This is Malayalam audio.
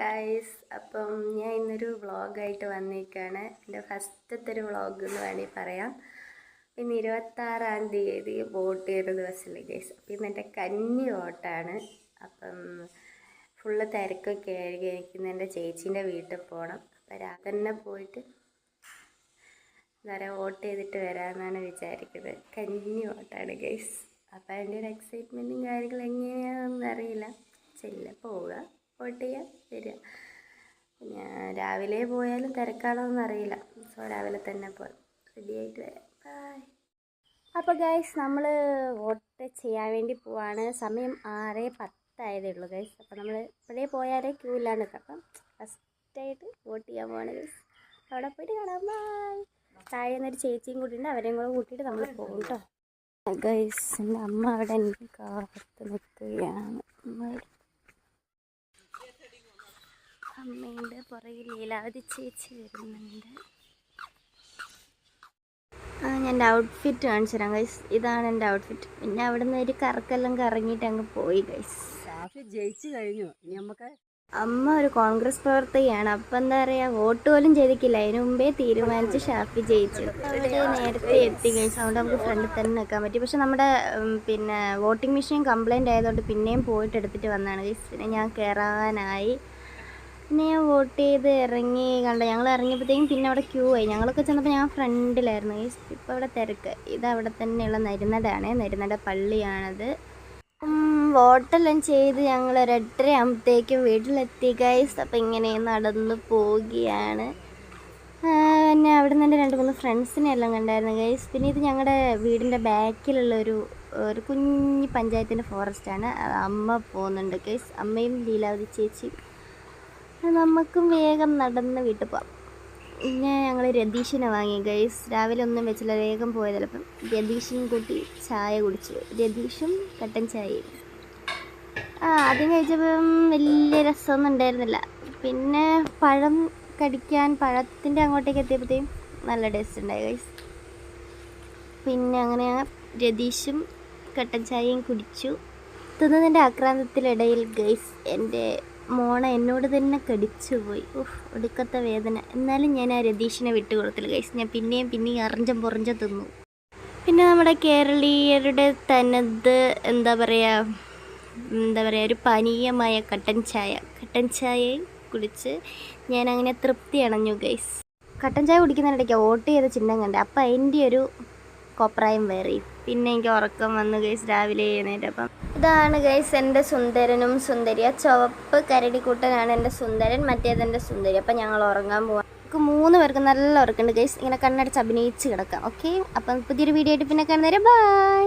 ഗായ്സ് അപ്പം ഞാൻ ഇന്നൊരു വ്ളോഗായിട്ട് വന്നിരിക്കുകയാണ് എന്റെ ഫസ്റ്റത്തെ ഒരു വ്ളോഗ് എന്ന് വേണമെങ്കിൽ പറയാം. ഇന്ന് ഇരുപത്താറാം തീയതി വോട്ട് ചെയ്ത ദിവസമല്ലേ ഗൈസ്? അപ്പം ഇന്ന് എന്റെ കന്നി വോട്ടാണ്. അപ്പം ഫുള്ള് തിരക്കൊക്കെ ആയിരിക്കും. എനിക്ക് ഇന്ന് എന്റെ ചേച്ചീന്റെ വീട്ടിൽ പോകണം. അപ്പം രാത്രി തന്നെ പോയിട്ട് എന്താ പറയുക വോട്ട് ചെയ്തിട്ട് വരാമെന്നാണ് വിചാരിക്കുന്നത്. കന്നി വോട്ടാണ് ഗൈസ്. അപ്പം അതിന്റെ ഒരു എക്സൈറ്റ്മെന്റും കാര്യങ്ങളും എങ്ങനെയാണെന്നറിയില്ല ചെല്ല പോവുക. വോട്ട് ചെയ്യാൻ വരിക. ഞാൻ രാവിലെ പോയാലും തിരക്കാണോന്ന് അറിയില്ല. സോ രാവിലെ തന്നെ പോയി റെഡിയായിട്ട് വരാം. ബൈ അപ്പോൾ ഗൈസ് നമ്മൾ വോട്ട് ചെയ്യാൻ വേണ്ടി പോവാണ്. സമയം ആറ് പത്തായതേ ഉള്ളൂ ഗൈസ് അപ്പോൾ നമ്മൾ ഇപ്പോഴേ പോയാലേ ക്യൂ ഇല്ലാണ്ട് നിൽക്കാം അപ്പം ഫസ്റ്റായിട്ട് വോട്ട് ചെയ്യാൻ പോവാണ് ഗൈസ് അവിടെ പോയിട്ട് കാണാം. ബൈ താഴെ നിന്നൊരു ചേച്ചിയും കൂടി ഉണ്ട്. അവരെയും കൂടെ കൂട്ടിയിട്ട് നമ്മൾ പോകും കേട്ടോ ഗൈസ് എന്റെ അമ്മ അവിടെ എനിക്ക് കാത്ത് നിൽക്കുകയാണ് അമ്മ വരും. അമ്മയുടെ പുറകിൽ ലീലാവതി ചേച്ചി വരുന്നുണ്ട്. ഞാൻ എന്റെ ഔട്ട്ഫിറ്റ് കാണിച്ചു തരാം ഗൈസ് ഇതാണ് എന്റെ ഔട്ട്ഫിറ്റ് പിന്നെ അവിടെ നിന്ന് ഒരു കറക്കെല്ലാം കറങ്ങിയിട്ട് അങ്ങ് പോയി ഗൈസ് ജയിച്ചു കഴിഞ്ഞു. നമുക്ക് അമ്മ ഒരു കോൺഗ്രസ് പ്രവർത്തകയാണ്. അപ്പം എന്താ പറയാ വോട്ട് പോലും ചെയ്തിക്കില്ല അതിന് മുമ്പേ തീരുമാനിച്ച് ഷാഫി ജയിച്ചു. അവിടെ നേരത്തെ എത്തി ഗൈസ് അതുകൊണ്ട് നമുക്ക് ഫ്രണ്ടിൽ തന്നെ നിൽക്കാൻ പറ്റി. പക്ഷെ നമ്മുടെ പിന്നെ വോട്ടിംഗ് മെഷീൻ കംപ്ലൈന്റ് ആയതുകൊണ്ട് പിന്നെയും പോയിട്ട് എടുത്തിട്ട് വന്നതാണ് ഗൈസ് പിന്നെ ഞാൻ കയറാനായി പിന്നെ ഞാൻ വോട്ട് ചെയ്ത് ഇറങ്ങി കണ്ട? ഞങ്ങൾ ഇറങ്ങിയപ്പോഴത്തേക്കും പിന്നെ അവിടെ ക്യൂ ആയി. ഞങ്ങളൊക്കെ ചെന്നപ്പോൾ ഞാൻ ഫ്രണ്ടിലായിരുന്നു. ഇപ്പോൾ അവിടെ തിരക്ക്. ഇത് അവിടെ തന്നെയുള്ള നരുന്നടാണ് നരുന്നട പള്ളിയാണത്. വോട്ടെല്ലാം ചെയ്ത് ഞങ്ങൾ ഒരു എട്ടര ആകുമ്പോഴത്തേക്കും വീട്ടിലെത്തി ഗൈസ് അപ്പം ഇങ്ങനെ നടന്നു പോവുകയാണ്. പിന്നെ അവിടെ നിന്ന് രണ്ട് മൂന്ന് ഫ്രണ്ട്സിനെ എല്ലാം കണ്ടായിരുന്നു ഗൈസ് പിന്നെ ഇത് ഞങ്ങളുടെ വീടിന്റെ ബാക്കിലുള്ള ഒരു ഒരു കുഞ്ഞ് പഞ്ചായത്തിന്റെ ഫോറസ്റ്റാണ് അമ്മ പോകുന്നുണ്ട് ഗൈസ് അമ്മയും ലീലാവതി ചേച്ചിയും. അത് നമുക്കും വേഗം നടന്ന് വീട്ടിൽ പോവാം. പിന്നെ ഞങ്ങൾ രതീഷിനെ വാങ്ങി. ഗൈസ് രാവിലെ ഒന്നും വെച്ചില്ല. വേഗം പോയതല്ല അപ്പം രതീഷിനും കൂട്ടി ചായ കുടിച്ചു രതീഷും കട്ടൻ ചായയും. ആ ആദ്യം കഴിച്ചപ്പം വലിയ രസമൊന്നും ഉണ്ടായിരുന്നില്ല. പിന്നെ പഴം കടിക്കാൻ പഴത്തിന്റെ അങ്ങോട്ടേക്ക് എത്തിയപ്പോഴത്തേക്കും നല്ല ടേസ്റ്റ് ഉണ്ടായി ഗൈസ് പിന്നെ അങ്ങനെ രതീഷും കട്ടൻ ചായയും കുടിച്ചു. തിന്നതിന്റെ ആക്രാന്തത്തിലിടയിൽ ഗൈസ് എന്റെ മോണ എന്നോട് തന്നെ കടിച്ചു പോയി. ഉഫ് ഒടുക്കത്തെ വേദന. എന്നാലും ഞാൻ ആ രതീഷിനെ വിട്ടുകൊടുത്തില്ല ഗൈസ് ഞാൻ പിന്നെയും പിന്നെയും അറിഞ്ചം പൊറിഞ്ചം തിന്നു. പിന്നെ നമ്മുടെ കേരളീയരുടെ തനത് എന്താ പറയുക എന്താ പറയുക ഒരു പാനീയമായ കട്ടൻ ചായ. കട്ടൻ ചായയും കുടിച്ച് ഞാൻ അങ്ങനെ തൃപ്തി അണഞ്ഞു ഗൈസ് കട്ടൻ ചായ കുടിക്കുന്നതിനിടയ്ക്ക് ഓട്ട് ചെയ്ത ചിഹ്നം കണ്ട്. അപ്പം അതിന്റെ ഒരു കോപ്രായം വേറെ. പിന്നെ എനിക്ക് ഉറക്കം വന്നു ഗൈസ് രാവിലെ എഴുന്നേറ്റപ്പം ഇതാണ് ഗൈസ് എന്റെ സുന്ദരനും സുന്ദരി ആ ചുവപ്പ് കരടിക്കൂട്ടനാണ് എന്റെ സുന്ദരൻ മറ്റേത് എന്റെ സുന്ദരി. അപ്പം ഞങ്ങൾ ഉറങ്ങാൻ പോവാം. നമുക്ക് മൂന്ന് പേർക്ക് നല്ല ഉറക്കമുണ്ട് ഗൈസ് ഇങ്ങനെ കണ്ണടച്ച് അഭിനയിച്ച് കിടക്കാം ഓക്കെ അപ്പം പുതിയൊരു വീഡിയോ ആയിട്ട് പിന്നെ കാണുന്നേരം ബൈ